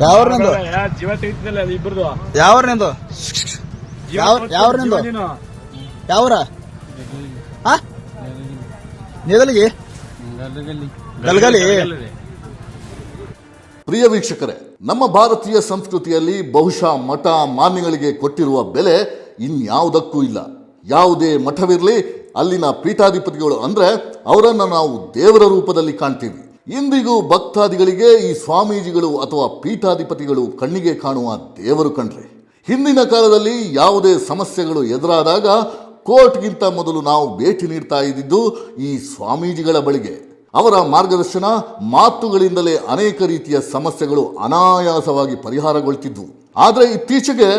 ಯಾವ್ರ ನಿಂದು ಯಾ- ಜೀವ ತೆಗಿತಿದ್ದಲ್ಲ ಅದು ಇಬ್ಬರದು ಯಾವ್ರ ನಿಂದು ಯಾವ- ಯಾವ್ರ? ನಿಂದು? ಯಾವ್ರ ಹಾ ಗಲ್ಗಲಿ ಪ್ರಿಯ ವೀಕ್ಷಕರೇ ನಮ್ಮ ಭಾರತೀಯ ಸಂಸ್ಕೃತಿಯಲ್ಲಿ ಬಹುಶಃ ಮಠ ಮಾನ್ಯಗಳಿಗೆ ಕೊಟ್ಟಿರುವ ಬೆಲೆ ಇನ್ಯಾವುದಕ್ಕೂ ಇಲ್ಲ. ಯಾವುದೇ ಮಠವಿರಲಿ ಅಲ್ಲಿನ ಪೀಠಾಧಿಪತಿಗಳು ಅಂದ್ರೆ ಅವರನ್ನು ನಾವು ದೇವರ ರೂಪದಲ್ಲಿ ಕಾಣ್ತೀವಿ. ಇಂದಿಗೂ ಭಕ್ತಾದಿಗಳಿಗೆ ಈ ಸ್ವಾಮೀಜಿಗಳು ಅಥವಾ ಪೀಠಾಧಿಪತಿಗಳು ಕಣ್ಣಿಗೆ ಕಾಣುವ ದೇವರು ಕಂಡ್ರೆ. ಹಿಂದಿನ ಕಾಲದಲ್ಲಿ ಯಾವುದೇ ಸಮಸ್ಯೆಗಳು ಎದುರಾದಾಗ ಕೋರ್ಟ್ಗಿಂತ ಮೊದಲು ನಾವು ಭೇಟಿ ನೀಡ್ತಾ ಇದ್ದಿದ್ದು ಈ ಸ್ವಾಮೀಜಿಗಳ ಬಳಿಗೆ. ಅವರ ಮಾರ್ಗದರ್ಶನ ಮಾತುಗಳಿಂದಲೇ ಅನೇಕ ರೀತಿಯ ಸಮಸ್ಯೆಗಳು ಅನಾಯಾಸವಾಗಿ ಪರಿಹಾರಗೊಳ್ತಿದ್ವು. ಆದರೆ ಇತ್ತೀಚೆಗೆ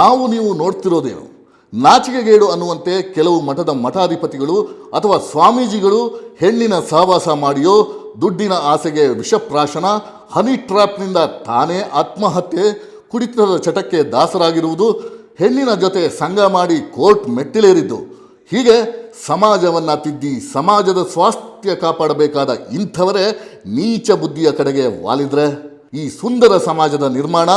ನಾವು ನೀವು ನೋಡ್ತಿರೋದೇನು ನಾಚಿಕೆಗೇಡು ಅನ್ನುವಂತೆ ಕೆಲವು ಮಠದ ಮಠಾಧಿಪತಿಗಳು ಅಥವಾ ಸ್ವಾಮೀಜಿಗಳು ಹೆಣ್ಣಿನ ಸಹವಾಸ ಮಾಡಿಯೋ ದುಡ್ಡಿನ ಆಸೆಗೆ ವಿಷಪ್ರಾಶನ, ಹನಿ ಟ್ರ್ಯಾಪ್ನಿಂದ ತಾನೇ ಆತ್ಮಹತ್ಯೆ, ಕುಡಿತದ ಚಟಕ್ಕೆ ದಾಸರಾಗಿರುವುದು, ಹೆಣ್ಣಿನ ಜೊತೆ ಸಂಘ ಮಾಡಿ ಕೋರ್ಟ್ ಮೆಟ್ಟಿಲೇರಿದ್ದು. ಹೀಗೆ ಸಮಾಜವನ್ನು ತಿದ್ದಿ ಸಮಾಜದ ಸ್ವಾಸ್ಥ್ಯ ಕಾಪಾಡಬೇಕಾದ ಇಂಥವರೇ ನೀಚ ಬುದ್ಧಿಯ ಕಡೆಗೆ ವಾಲಿದ್ರೆ, ಈ ಸುಂದರ ಸಮಾಜದ ನಿರ್ಮಾಣ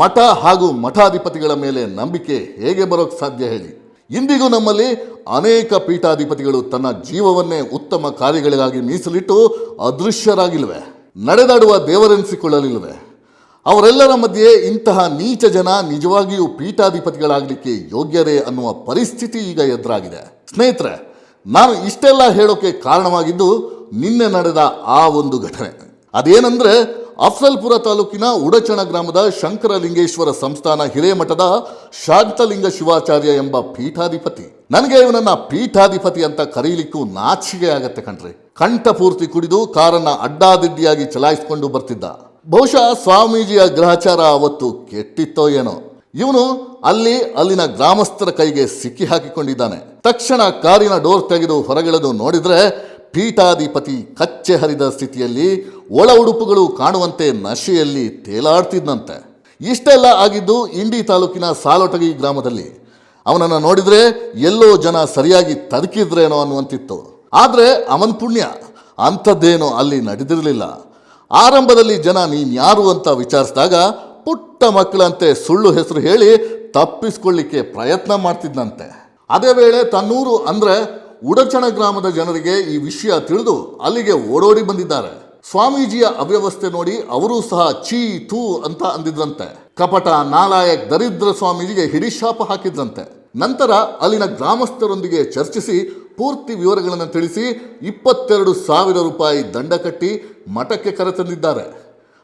ಮಠ ಹಾಗೂ ಮಠಾಧಿಪತಿಗಳ ಮೇಲೆ ನಂಬಿಕೆ ಹೇಗೆ ಬರೋಕ್ಕೆ ಸಾಧ್ಯ ಹೇಳಿ. ಇಂದಿಗೂ ನಮ್ಮಲ್ಲಿ ಅನೇಕ ಪೀಠಾಧಿಪತಿಗಳು ತನ್ನ ಜೀವವನ್ನೇ ಉತ್ತಮ ಕಾರ್ಯಗಳಿಗಾಗಿ ಮೀಸಲಿಟ್ಟು ಅದೃಶ್ಯರಾಗಿಲ್ವೆ. ನಡೆದಾಡುವ ದೇವರೆನಿಸಿಕೊಳ್ಳಲಿಲ್ವೆ ಅವರೆಲ್ಲರ ಮಧ್ಯೆ ಇಂತಹ ನೀಚ ಜನ ನಿಜವಾಗಿಯೂ ಪೀಠಾಧಿಪತಿಗಳಾಗಲಿಕ್ಕೆ ಯೋಗ್ಯರೇ ಅನ್ನುವ ಪರಿಸ್ಥಿತಿ ಈಗ ಎದುರಾಗಿದೆ. ಸ್ನೇಹಿತರೆ, ನಾನು ಇಷ್ಟೆಲ್ಲ ಹೇಳೋಕೆ ಕಾರಣವಾಗಿದ್ದು ನಿನ್ನೆ ನಡೆದ ಆ ಒಂದು ಘಟನೆ. ಅದೇನೆಂದ್ರೆ ಅಫ್ಸಲ್ಪುರ ತಾಲೂಕಿನ ಉಡಚಣ ಗ್ರಾಮದ ಶಂಕರಲಿಂಗೇಶ್ವರ ಸಂಸ್ಥಾನ ಹಿರೇಮಠದ ಶಾಂತಲಿಂಗ ಶಿವಾಚಾರ್ಯ ಎಂಬ ಪೀಠಾಧಿಪತಿ. ನನಗೆ ಇವನನ್ನ ಪೀಠಾಧಿಪತಿ ಅಂತ ಕರೀಲಿಕ್ಕೂ ನಾಚಿಕೆ ಆಗತ್ತೆ ಕಣ್ರಿ. ಕಂಠಪೂರ್ತಿ ಕುಡಿದು ಕಾರನ್ನ ಅಡ್ಡಾದಿಡ್ಡಿಯಾಗಿ ಚಲಾಯಿಸಿಕೊಂಡು ಬರ್ತಿದ್ದ. ಬಹುಶಃ ಸ್ವಾಮೀಜಿಯ ಗ್ರಹಚಾರ ಅವತ್ತು ಕೆಟ್ಟಿತ್ತೋ ಏನೋ. ಇವನು ಅಲ್ಲಿ ಅಲ್ಲಿನ ಗ್ರಾಮಸ್ಥರ ಕೈಗೆ ಸಿಕ್ಕಿ ಹಾಕಿಕೊಂಡಿದ್ದಾನೆ. ತಕ್ಷಣ ಕಾರಿನ ಡೋರ್ ತೆಗೆದು ಹೊರಗೆಳೆದು ನೋಡಿದ್ರೆ ಪೀಠಾಧಿಪತಿ ಕಚ್ಚೆ ಹರಿದ ಸ್ಥಿತಿಯಲ್ಲಿ ಒಳ ಉಡುಪುಗಳು ಕಾಣುವಂತೆ ನಶೆಯಲ್ಲಿ ತೇಲಾಡ್ತಿದ್ದಂತೆ. ಇಷ್ಟೆಲ್ಲ ಆಗಿದ್ದು ಇಂಡಿ ತಾಲೂಕಿನ ಸಾಲೊಟಗಿ ಗ್ರಾಮದಲ್ಲಿ. ಅವನನ್ನು ನೋಡಿದರೆ ಎಲ್ಲೋ ಜನ ಸರಿಯಾಗಿ ತದಕಿದ್ರೇನೋ ಅನ್ನುವಂತಿತ್ತು. ಆದರೆ ಅವನ್ ಪುಣ್ಯ, ಅಂಥದ್ದೇನೋ ಅಲ್ಲಿ ನಡೆದಿರಲಿಲ್ಲ. ಆರಂಭದಲ್ಲಿ ಜನ ನೀನ್ಯಾರು ಅಂತ ವಿಚಾರಿಸಿದಾಗ ಪುಟ್ಟ ಮಕ್ಕಳಂತೆ ಸುಳ್ಳು ಹೆಸರು ಹೇಳಿ ತಪ್ಪಿಸ್ಕೊಳ್ಳಿಕ್ಕೆ ಪ್ರಯತ್ನ ಮಾಡ್ತಿದ್ದಂತೆ. ಅದೇ ವೇಳೆ ತನ್ನೂರು ಅಂದ್ರೆ ಉಡಚಣ ಗ್ರಾಮದ ಜನರಿಗೆ ಈ ವಿಷಯ ತಿಳಿದು ಅಲ್ಲಿಗೆ ಓಡೋಡಿ ಬಂದಿದ್ದಾರೆ. ಸ್ವಾಮೀಜಿಯ ಅವ್ಯವಸ್ಥೆ ನೋಡಿ ಅವರೂ ಸಹ ಚೀ ಥೂ ಅಂತ ಅಂದಿದ್ರಂತೆ. ಕಪಟ ನಾಲಾಯಕ್ ದರಿದ್ರ ಸ್ವಾಮೀಜಿಗೆ ಹಿಡಿಶಾಪ ಹಾಕಿದ್ರಂತೆ. ನಂತರ ಅಲ್ಲಿನ ಗ್ರಾಮಸ್ಥರೊಂದಿಗೆ ಚರ್ಚಿಸಿ ಪೂರ್ತಿ ವಿವರಗಳನ್ನು ತಿಳಿಸಿ ಇಪ್ಪತ್ತೆರಡು ಸಾವಿರ ರೂಪಾಯಿ ದಂಡ ಕಟ್ಟಿ ಮಠಕ್ಕೆ ಕರೆತಂದಿದ್ದಾರೆ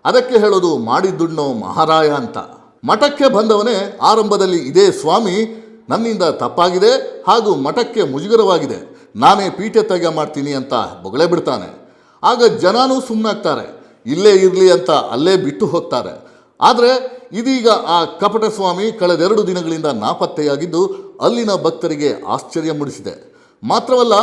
ಅದಕ್ಕೆ ಹೇಳೋದು ಮಾಡಿದ್ದುಣ್ಣೋ ಮಹಾರಾಯ ಅಂತ. ಮಠಕ್ಕೆ ಬಂದವನೇ ಆರಂಭದಲ್ಲಿ ಇದೇ ಸ್ವಾಮಿ ನನ್ನಿಂದ ತಪ್ಪಾಗಿದೆ ಹಾಗೂ ಮಠಕ್ಕೆ ಮುಜುಗರವಾಗಿದೆ. ನಾನೇ ಪೀಠೆ ತೆಗೆ ಮಾಡ್ತೀನಿ ಅಂತ ಬೊಗಳೆ ಬಿಡ್ತಾನೆ. ಆಗ ಜನನೂ ಸುಮ್ಮನಾಗ್ತಾರೆ ಇಲ್ಲೇ ಇರಲಿ ಅಂತ ಅಲ್ಲೇ ಬಿಟ್ಟು ಹೋಗ್ತಾರೆ. ಆದರೆ ಇದೀಗ ಆ ಕಪಟ ಸ್ವಾಮಿ ಕಳೆದೆರಡು ದಿನಗಳಿಂದ ನಾಪತ್ತೆಯಾಗಿದ್ದು ಅಲ್ಲಿನ ಭಕ್ತರಿಗೆ ಆಶ್ಚರ್ಯ ಮೂಡಿಸಿದೆ. ಮಾತ್ರವಲ್ಲ,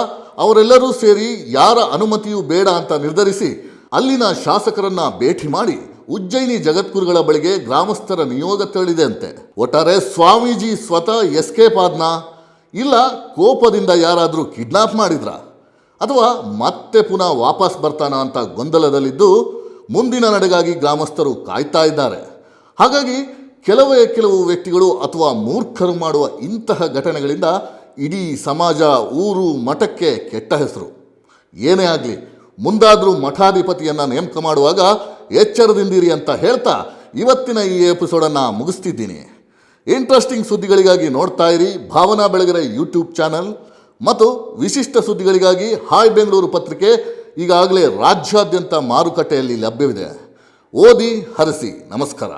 ಅವರೆಲ್ಲರೂ ಸೇರಿ ಯಾರ ಅನುಮತಿಯೂ ಬೇಡ ಅಂತ ನಿರ್ಧರಿಸಿ ಅಲ್ಲಿನ ಶಾಸಕರನ್ನು ಭೇಟಿ ಮಾಡಿ ಉಜ್ಜಯಿನಿ ಜಗದ್ಗುರುಗಳ ಬಳಿಗೆ ಗ್ರಾಮಸ್ಥರ ನಿಯೋಗ ತೆರಳಿದೆಯಂತೆ. ಒಟ್ಟಾರೆ ಸ್ವಾಮೀಜಿ ಸ್ವತಃ ಎಸ್ಕೇಪ್ ಆದ್ನ? ಇಲ್ಲ ಕೋಪದಿಂದ ಯಾರಾದರೂ ಕಿಡ್ನಾಪ್ ಮಾಡಿದ್ರಾ? ಅಥವಾ ಮತ್ತೆ ಪುನಃ ವಾಪಸ್ ಬರ್ತಾನ ಅಂತ ಗೊಂದಲದಲ್ಲಿದ್ದು ಮುಂದಿನ ನಡೆಗಾಗಿ ಗ್ರಾಮಸ್ಥರು ಕಾಯ್ತಾ ಇದ್ದಾರೆ. ಹಾಗಾಗಿ ಕೆಲವೇ ಕೆಲವು ವ್ಯಕ್ತಿಗಳು ಅಥವಾ ಮೂರ್ಖರು ಮಾಡುವ ಇಂತಹ ಘಟನೆಗಳಿಂದ ಇಡೀ ಸಮಾಜ ಊರು ಮಠಕ್ಕೆ ಕೆಟ್ಟ ಹೆಸರು. ಏನೇ ಆಗಲಿ, ಮುಂದಾದರೂ ಮಠಾಧಿಪತಿಯನ್ನು ನೇಮಕ ಮಾಡುವಾಗ ಎಚ್ಚರದಿಂದಿರಿ ಅಂತ ಹೇಳ್ತಾ ಇವತ್ತಿನ ಈ ಎಪಿಸೋಡನ್ನು ಮುಗಿಸ್ತಿದ್ದೀನಿ. ಇಂಟ್ರೆಸ್ಟಿಂಗ್ ಸುದ್ದಿಗಳಿಗಾಗಿ ನೋಡ್ತಾ ಇರಿ. ಭಾವನಾ ಬೆಳಗರೆ ಯೂಟ್ಯೂಬ್ ಚಾನಲ್ ಮತ್ತು ವಿಶಿಷ್ಟ ಸುದ್ದಿಗಳಿಗಾಗಿ ಹಾಯ್ ಬೆಂಗಳೂರು ಪತ್ರಿಕೆ ಈಗಾಗಲೇ ರಾಜ್ಯಾದ್ಯಂತ ಮಾರುಕಟ್ಟೆಯಲ್ಲಿ ಲಭ್ಯವಿದೆ. ಓದಿ ಹರಸಿ. ನಮಸ್ಕಾರ.